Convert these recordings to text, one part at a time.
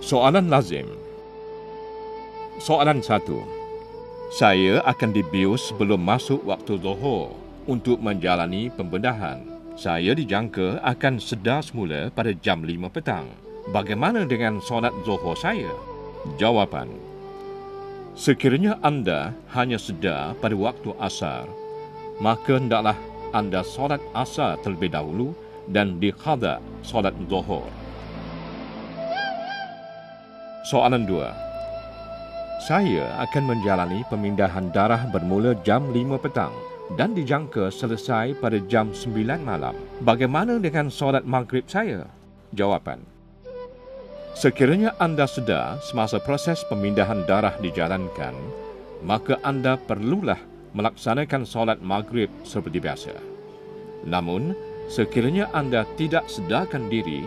Soalan lazim. Soalan satu. Saya akan dibius sebelum masuk waktu zuhur untuk menjalani pembedahan. Saya dijangka akan sedar semula pada jam 5 petang. Bagaimana dengan solat zuhur saya? Jawapan. Sekiranya anda hanya sedar pada waktu asar, maka hendaklah anda solat asar terlebih dahulu dan dikhada solat zuhur. Soalan dua. Saya akan menjalani pemindahan darah bermula jam 5 petang dan dijangka selesai pada jam 9 malam. Bagaimana dengan solat maghrib saya? Jawapan. Sekiranya anda sedar semasa proses pemindahan darah dijalankan, maka anda perlulah melaksanakan solat maghrib seperti biasa. Namun, sekiranya anda tidak sedarkan diri,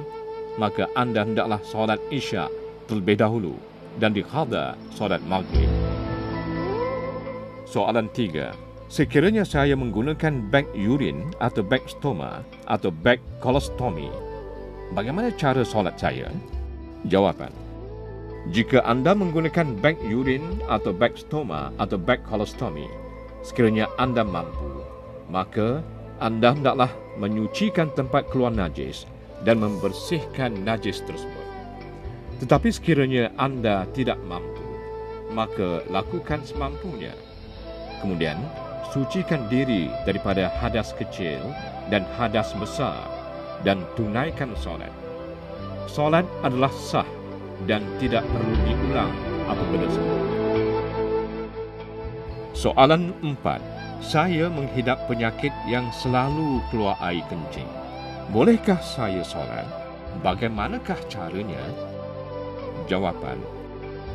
maka anda hendaklah solat isyak terlebih dahulu dan dikhada solat maghrib. Soalan tiga. Sekiranya saya menggunakan bag urin atau bag stoma atau bag kolostomi, bagaimana cara solat saya? Jawapan. Jika anda menggunakan bag urin atau bag stoma atau bag kolostomi, sekiranya anda mampu, maka anda hendaklah menyucikan tempat keluar najis dan membersihkan najis tersebut. Tetapi sekiranya anda tidak mampu, maka lakukan semampunya. Kemudian, sucikan diri daripada hadas kecil dan hadas besar dan tunaikan solat. Solat adalah sah dan tidak perlu diulang apabila sembuh. Soalan empat. Saya menghidap penyakit yang selalu keluar air kencing. Bolehkah saya solat? Bagaimanakah caranya? Jawapan.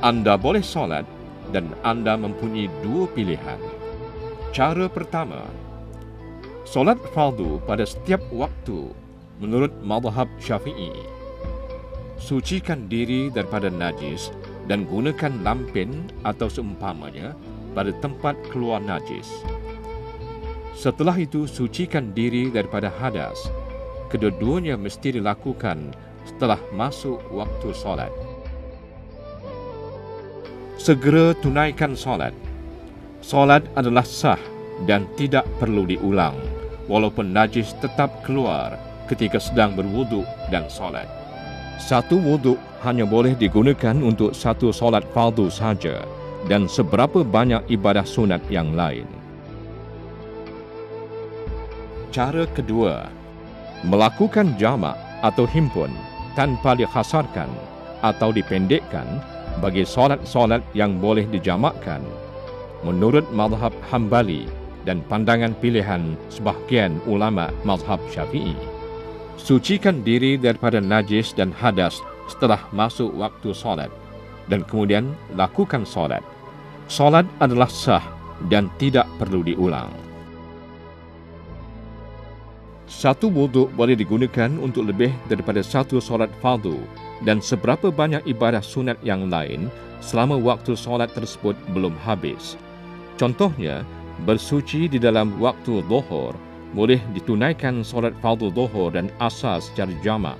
Anda boleh solat dan anda mempunyai dua pilihan. Cara pertama, solat fardu pada setiap waktu menurut mazhab Syafi'i sucikan diri daripada najis dan gunakan lampin atau seumpamanya pada tempat keluar najis. Setelah itu, sucikan diri daripada hadas. Kedua-duanya mesti dilakukan setelah masuk waktu solat. Segera tunaikan solat. Solat adalah sah dan tidak perlu diulang, walaupun najis tetap keluar ketika sedang berwuduk dan solat. Satu wuduk hanya boleh digunakan untuk satu solat fardu saja dan seberapa banyak ibadah sunat yang lain. Cara kedua, melakukan jamak atau himpun tanpa dihasarkan atau dipendekkan bagi solat-solat yang boleh dijamakkan menurut mazhab Hambali dan pandangan pilihan sebahagian ulama mazhab Syafi'i sucikan diri daripada najis dan hadas setelah masuk waktu solat dan kemudian lakukan solat. Solat adalah sah dan tidak perlu diulang. Satu wuduk boleh digunakan untuk lebih daripada satu solat fardu dan seberapa banyak ibadah sunat yang lain selama waktu solat tersebut belum habis. Contohnya, bersuci di dalam waktu zuhur boleh ditunaikan solat fardu zuhur dan asar secara jamak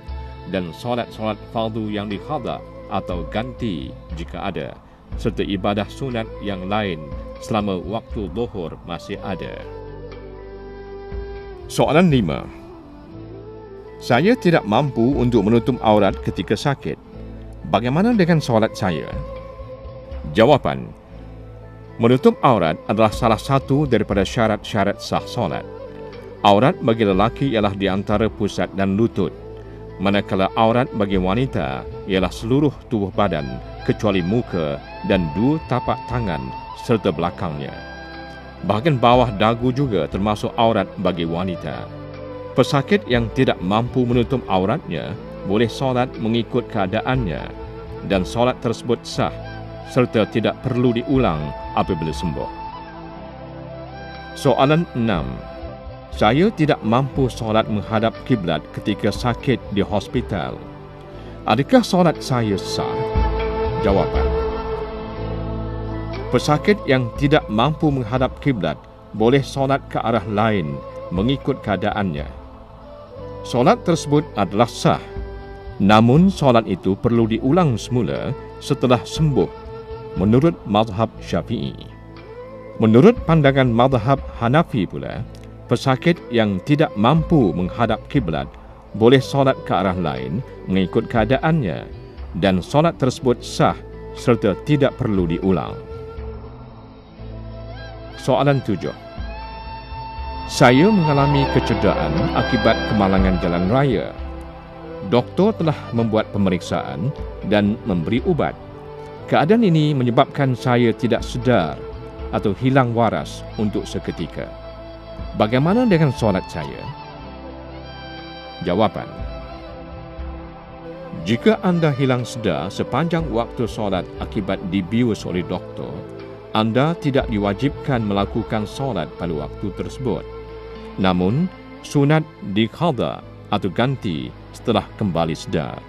dan solat-solat fardu yang dikhada atau ganti jika ada serta ibadah sunat yang lain selama waktu zuhur masih ada. Soalan lima. Saya tidak mampu untuk menutup aurat ketika sakit. Bagaimana dengan solat saya? Jawapan. Menutup aurat adalah salah satu daripada syarat-syarat sah solat. Aurat bagi lelaki ialah di antara pusat dan lutut. Manakala aurat bagi wanita ialah seluruh tubuh badan kecuali muka dan dua tapak tangan serta belakangnya. Bahagian bawah dagu juga termasuk aurat bagi wanita. Pesakit yang tidak mampu menutup auratnya boleh solat mengikut keadaannya dan solat tersebut sah serta tidak perlu diulang apabila sembuh. Soalan 6. Saya tidak mampu solat menghadap kiblat ketika sakit di hospital. Adakah solat saya sah? Jawapan. Pesakit yang tidak mampu menghadap kiblat boleh solat ke arah lain mengikut keadaannya. Solat tersebut adalah sah. Namun solat itu perlu diulang semula setelah sembuh menurut mazhab Syafi'i. Menurut pandangan mazhab Hanafi pula, pesakit yang tidak mampu menghadap kiblat boleh solat ke arah lain mengikut keadaannya dan solat tersebut sah serta tidak perlu diulang. Soalan tujuh. Saya mengalami kecederaan akibat kemalangan jalan raya doktor telah membuat pemeriksaan dan memberi ubat. Keadaan ini menyebabkan saya tidak sedar atau hilang waras untuk seketika. Bagaimana dengan solat saya? Jawapan. Jika anda hilang sedar sepanjang waktu solat akibat dibius oleh doktor, anda tidak diwajibkan melakukan solat pada waktu tersebut. Namun, sunat dikhada atau ganti setelah kembali sedar.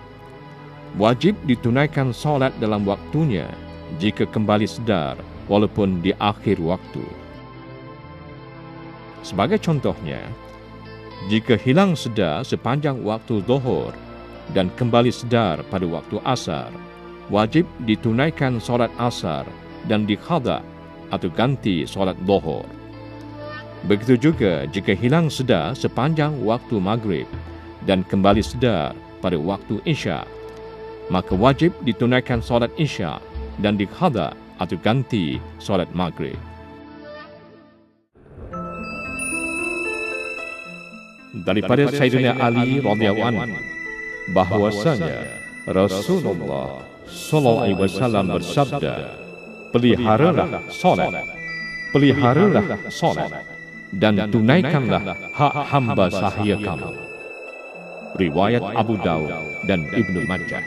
Wajib ditunaikan solat dalam waktunya jika kembali sedar walaupun di akhir waktu. Sebagai contohnya, jika hilang sedar sepanjang waktu zuhur dan kembali sedar pada waktu asar, wajib ditunaikan solat asar dan dikhada atau ganti solat zuhur. Begitu juga jika hilang sedar sepanjang waktu maghrib dan kembali sedar pada waktu Isya, maka wajib ditunaikan solat Isya dan dikhada atau ganti solat Maghrib. Daripada Sayyidina Ali radhiyallahu anhu bahwasanya Rasulullah sallallahu alaihi wasallam bersabda peliharalah solat. Peliharalah solat dan tunaikanlah hak hamba sahaya kamu. riwayat Abu Dawud dan Ibnu Majah.